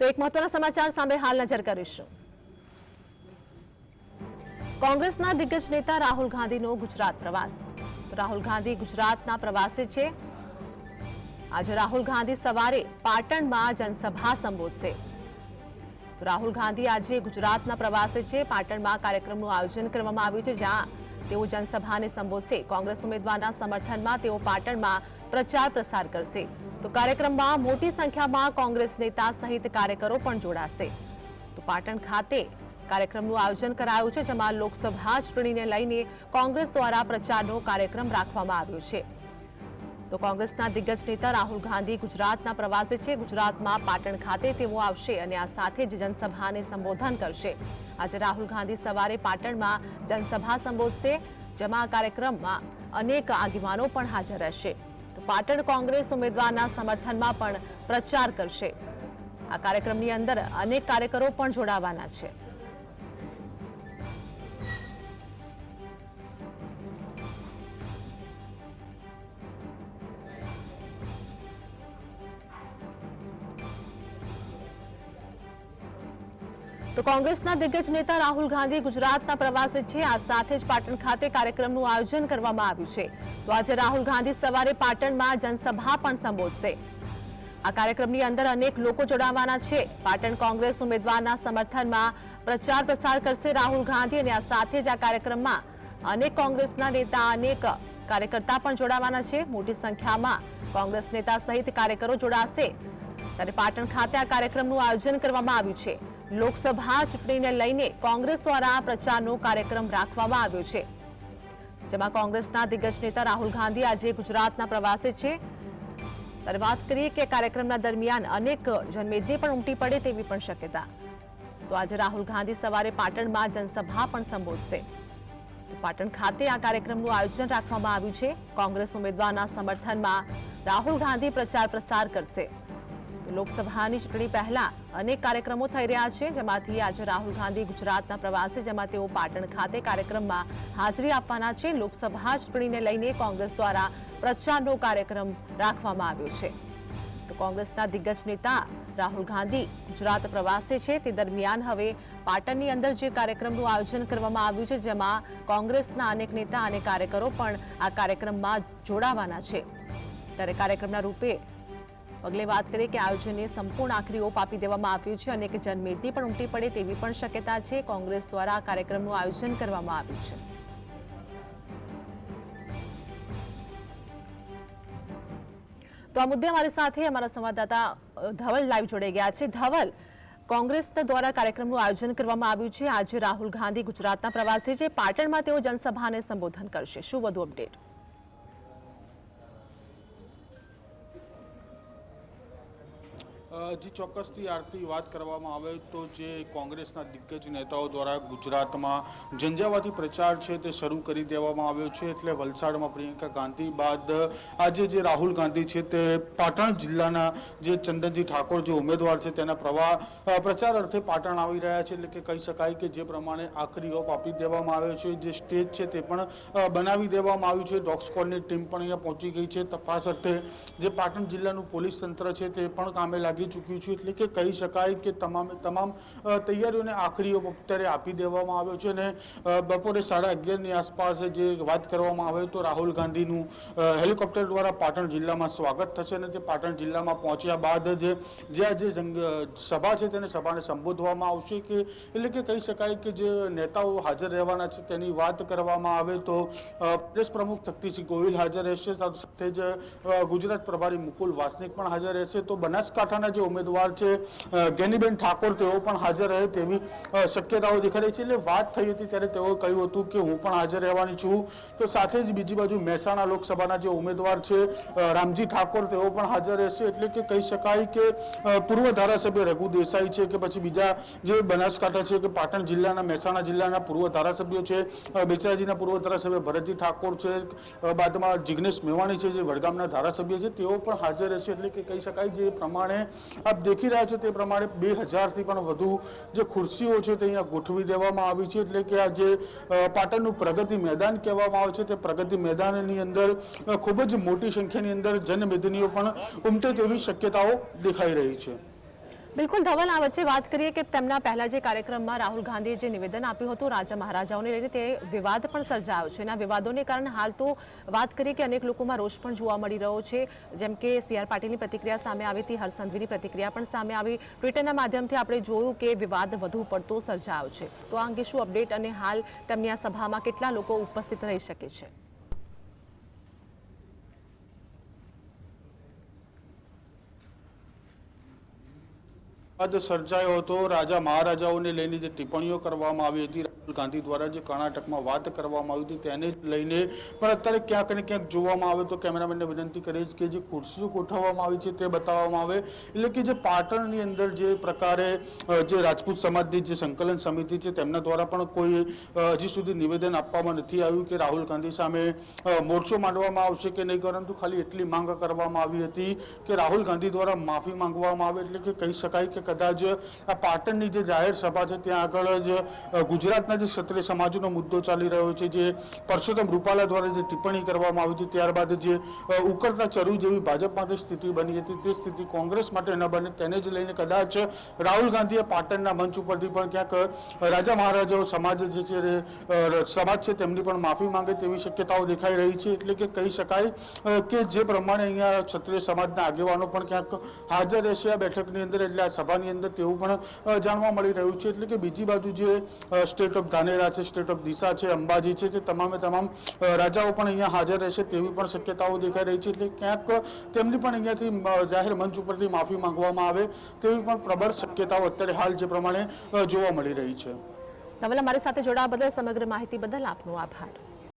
તો એક મહત્વના સમાચાર સામે હાલ નજર કરીશું. કોંગ્રેસના દિગ્ગજ નેતા રાહુલ ગાંધીનો ગુજરાત પ્રવાસ. રાહુલ ગાંધી ગુજરાતના પ્રવાસે છે. આજે રાહુલ ગાંધી સવારે પાટણમાં જનસભા સંબોધશે. રાહુલ ગાંધી આજે ગુજરાતના પ્રવાસે છે. પાટણમાં કાર્યક્રમનું આયોજન કરવામાં આવ્યું છે, જ્યાં તેઓ જનસભાને સંબોધશે. કોંગ્રેસ ઉમેદવારના સમર્થનમાં તેઓ પાટણમાં પ્રચાર પ્રસાર કરશે. તો કાર્યક્રમમાં મોટી સંખ્યામાં કોંગ્રેસ નેતા સહિત કાર્યકરો પણ જોડાશે. તો પાટણ ખાતે કાર્યક્રમનું આયોજન કરાયું છે, જેમાં લોકસભા ચૂંટણીને લઈને કોંગ્રેસ દ્વારા પ્રચારનો કાર્યક્રમ રાખવામાં આવ્યો છે. તો કોંગ્રેસના દિગ્ગજ નેતા રાહુલ ગાંધી ગુજરાતના પ્રવાસે છે. ગુજરાતમાં પાટણ ખાતે તેઓ આવશે અને આ સાથે જ જનસભાને સંબોધન કરશે. આજે રાહુલ ગાંધી સવારે પાટણમાં જનસભા સંબોધશે, જેમાં આ કાર્યક્રમમાં અનેક આગેવાનો પણ હાજર રહેશે. પાટણ કોંગ્રેસ ઉમેદવારના સમર્થનમાં પણ પ્રચાર કરશે. આ કાર્યક્રમની અંદર અનેક કાર્યકરો પણ જોડાવાના છે. તો કોંગ્રેસના દિગ્ગજ નેતા રાહુલ ગાંધી ગુજરાતના પ્રવાસે છે. આ સાથે જ પાટણ ખાતે કાર્યક્રમનું આયોજન કરવામાં આવ્યું છે. તો આજે રાહુલ ગાંધી સવારે પાટણમાં જનસભા પણ સંબોધશે. આ કાર્યક્રમની અંદર અનેક લોકો જોડાવાના છે. પાટણ કોંગ્રેસ ઉમેદવારના સમર્થનમાં પ્રચાર પ્રસાર કરશે રાહુલ ગાંધી અને આ સાથે જ આ કાર્યક્રમમાં અનેક કોંગ્રેસના નેતા, અનેક કાર્યકર્તા પણ જોડાવાના છે. મોટી સંખ્યામાં કોંગ્રેસ નેતા સહિત કાર્યકરો જોડાશે. ત્યારે પાટણ ખાતે આ કાર્યક્રમનું આયોજન કરવામાં આવ્યું છે. લોકસભા ચૂંટણીને લઈને કોંગ્રેસ દ્વારા પ્રચારનો કાર્યક્રમ રાખવામાં આવ્યો છે. જેમાં કોંગ્રેસના દિગ્ગજ નેતા રાહુલ ગાંધી આજે ગુજરાતના પ્રવાસે છે. ત્યારે વાત કરીએ કે કાર્યક્રમના દરમિયાન અનેક જનમેદની પણ ઉમટી પડે તેવી પણ શક્યતા. તો આજે રાહુલ ગાંધી સવારે પાટણમાં જનસભા પણ સંબોધશે. પાટણ ખાતે આ કાર્યક્રમનું આયોજન રાખવામાં આવ્યું છે. કોંગ્રેસ ઉમેદવારના સમર્થનમાં રાહુલ ગાંધી પ્રચાર પ્રસાર કરશે. લોકસભાની ચૂંટણી પહેલા અનેક કાર્યક્રમો થઈ રહ્યા છે. જેમાંથી આજે રાહુલ ગાંધી ગુજરાતના પ્રવાસે, જેમાં તેઓ પાટણ ખાતે કાર્યક્રમમાં હાજરી આપવાના છે. લોકસભા ચૂંટણીને લઈને કોંગ્રેસ દ્વારા પ્રચારનો કાર્યક્રમ રાખવામાં આવ્યો છે. તો કોંગ્રેસના દિગ્ગજ નેતા રાહુલ ગાંધી ગુજરાત પ્રવાસે છે. તે દરમિયાન હવે પાટણની અંદર જે કાર્યક્રમનું આયોજન કરવામાં આવ્યું છે, જેમાં કોંગ્રેસના અનેક નેતા અને કાર્યકરો પણ આ કાર્યક્રમમાં જોડાવાના છે. ત્યારે કાર્યક્રમના રૂપે પગલે વાત કરીએ કે આયોજનને સંપૂર્ણ આખરી ઓપ આપી દેવામાં આવ્યું છે અને એક જનમેદની પણ ઉમટી પડે તેવી પણ શક્યતા છે. કોંગ્રેસ દ્વારા આ કાર્યક્રમનું આયોજન કરવામાં આવ્યું છે. તો આ મુદ્દે અમારી સાથે અમારા સંવાદદાતા ધવલ લાઈવ જોડાઈ ગયા છે. ધવલ, કોંગ્રેસ દ્વારા કાર્યક્રમનું આયોજન કરવામાં આવ્યું છે. આજે રાહુલ ગાંધી ગુજરાતના પ્રવાસે છે. પાટણમાં તેઓ જનસભાને સંબોધન કરશે. શું વધુ અપડેટ? જી ચોક્કસથી આરતી વાત કરવામાં આવે તો જે કોંગ્રેસના દિગ્ગજ નેતાઓ દ્વારા ગુજરાતમાં ઝંઝાવાતી પ્રચાર છે તે શરૂ કરી દેવામાં આવ્યો છે. એટલે વલસાડમાં પ્રિયંકા ગાંધી બાદ આજે જે રાહુલ ગાંધી છે તે પાટણ જિલ્લાના જે ચંદનજી ઠાકોર જે ઉમેદવાર છે તેના પ્રવાહ પ્રચાર અર્થે પાટણ આવી રહ્યા છે. એટલે કે કહી શકાય કે જે પ્રમાણે આખરી ઓપ આપી દેવામાં આવ્યો છે. જે સ્ટેજ છે તે પણ બનાવી દેવામાં આવ્યું છે. ડોગ સ્કોડની ટીમ પણ અહીંયા પહોંચી ગઈ છે. તપાસ અર્થે જે પાટણ જિલ્લાનું પોલીસ તંત્ર છે તે પણ કામે લાગી ચૂક્યું છે એટલે કે કહી શકાય કે તમામે તમામ તૈયારીઓને આખરી અત્યારે આપી દેવામાં આવ્યો છે અને બપોરે સાડા અગિયારની આસપાસ જે વાત કરવામાં આવે તો રાહુલ ગાંધીનું હેલિકોપ્ટર દ્વારા પાટણ જિલ્લામાં સ્વાગત થશે અને તે પાટણ જિલ્લામાં પહોંચ્યા બાદ જ જે આ જે સભા છે તેને સભાને સંબોધવામાં આવશે કે, એટલે કે કહી શકાય કે જે નેતાઓ હાજર રહેવાના છે તેની વાત કરવામાં આવે તો પ્રદેશ પ્રમુખ શક્તિસિંહ ગોહિલ હાજર રહેશે, સાથે જ ગુજરાત પ્રભારી મુકુલ વાસનિક પણ હાજર રહેશે. તો બનાસકાંઠાના જે ઉમેદવાર છે ગેનીબેન ઠાકોર, તેઓ પણ હાજર રહે તેવી શક્યતાઓ દેખાઈ રહી છે. એટલે વાત થઈ હતી ત્યારે તેઓએ કહ્યું હતું કે હું પણ હાજર રહેવાની છું. તો સાથે જ બીજી બાજુ મહેસાણા લોકસભાના જે ઉમેદવાર છે રામજી ઠાકોર, તેઓ પણ હાજર રહેશે. એટલે કે કહી શકાય કે પૂર્વ ધારાસભ્ય રઘુ દેસાઈ છે કે પછી બીજા જે બનાસકાંઠા છે કે પાટણ જિલ્લાના, મહેસાણા જિલ્લાના પૂર્વ ધારાસભ્યો છે બેચરાજીના પૂર્વ ધારાસભ્ય ભરતજી ઠાકોર છે બાદમાં જિગ્નેશ મેવાણી છે જે વડગામના ધારાસભ્ય છે, તેઓ પણ હાજર રહેશે. એટલે કે કહી શકાય જે પ્રમાણે આપ દેખી રહ્યા છો તે પ્રમાણે બે હજારથી પણ વધુ જે ખુરશીઓ છે તે અહીંયા ગોઠવી દેવામાં આવી છે. એટલે કે આ જે પાટણનું પ્રગતિ મેદાન કહેવામાં આવે છે તે પ્રગતિ મેદાનની અંદર ખૂબ જ મોટી સંખ્યાની અંદર જનમેદનીઓ પણ ઉમટે તેવી શક્યતાઓ દેખાઈ રહી છે. બિલકુલ ધવલ, આ વચ્ચે વાત કરીએ કે તેમના પહેલા જે કાર્યક્રમમાં રાહુલ ગાંધીએ જે નિવેદન આપ્યું હતું, રાજા મહારાજાઓને લઈને તે વિવાદ પણ સર્જાયો છે. એના વિવાદોને કારણે હાલ તો વાત કરીએ કે અનેક લોકોમાં રોષ પણ જોવા મળી રહ્યો છે. જેમ કે સી આર પાટીલની પ્રતિક્રિયા સામે આવી હતી, હરસંધવીની પ્રતિક્રિયા પણ સામે આવી. ટ્વિટરના માધ્યમથી આપણે જોયું કે વિવાદ વધુ પડતો સર્જાયો છે. તો આ અંગે શું અપડેટ અને હાલ તેમની આ સભામાં કેટલા લોકો ઉપસ્થિત રહી શકે છે? સર્જાયો હતો. રાજા મહારાજાઓને લઈને જે ટિપ્પણીઓ કરવામાં આવી હતી ગાંધી દ્વારા જે કર્ણાટકમાં વાત કરવામાં આવી હતી તેને લઈને પણ અત્યારે ક્યાંક ને ક્યાંક જોવામાં આવે તો કેમેરામેનને વિનંતી કરીશ કે જે ખુરશીઓ ગોઠવવામાં આવી છે તે બતાવવામાં આવે. એટલે કે જે પાટણની અંદર જે પ્રકારે જે રાજપૂત સમાજની જે સંકલન સમિતિ છે તેમના દ્વારા પણ કોઈ હજી સુધી નિવેદન આપવામાં નથી આવ્યું કે રાહુલ ગાંધી સામે મોરચો માંડવામાં આવશે કે નહીં. પરંતુ ખાલી એટલી માંગ કરવામાં આવી હતી કે રાહુલ ગાંધી દ્વારા માફી માંગવામાં આવે એટલે કે કહી શકાય કે કદાચ આ પાટણની જે જાહેર સભા છે ત્યાં આગળ જ ગુજરાતના જે ક્ષત્રિય સમાજનો મુદ્દો ચાલી રહ્યો છે, જે પરસોત્તમ રૂપાલા દ્વારા જે ટિપ્પણી કરવામાં આવી હતી, ત્યારબાદ જે ઉકળતા ચરુ જેવી ભાજપ માટે સ્થિતિ બની હતી, તે સ્થિતિ કોંગ્રેસ માટે ન બને, તેને જ લઈને કદાચ રાહુલ ગાંધીએ પાટણના મંચ ઉપરથી પણ ક્યાંક રાજા મહારાજાઓ સમાજ જે છે સમાજ છે તેમની પણ માફી માંગે તેવી શક્યતાઓ દેખાઈ રહી છે, એટલે કે કહી શકાય કે જે પ્રમાણે અહીંયા ક્ષત્રિય સમાજના આગેવાનો પણ ક્યાંક હાજર રહેશે આ બેઠકની અંદર, એટલે આ સભાની અંદર તેવું પણ જાણવા મળી રહ્યું છે, એટલે કે બીજી બાજુ જે સ્ટેટ ઓફ ધાનેરા છે સ્ટેટ ઓફ દિશા છે, અંબાજી છે તે તમામે તમામ રાજાઓ પણ અહીંયા હાજર રહેશે તેવી પણ શક્યતાઓ દેખાઈ રહી છે. એટલે ક્યાંક તેમની પણ અહીંયાથી જાહેર મંચ ઉપરથી માફી માંગવામાં આવે તેવી પણ પ્રબળ શક્યતાઓ અત્યારે હાલ જે પ્રમાણે જોવા મળી રહી છે. ધવલ અમારી સાથે જોડાવા બદલ સમગ્ર માહિતી બદલ આપનો આભાર.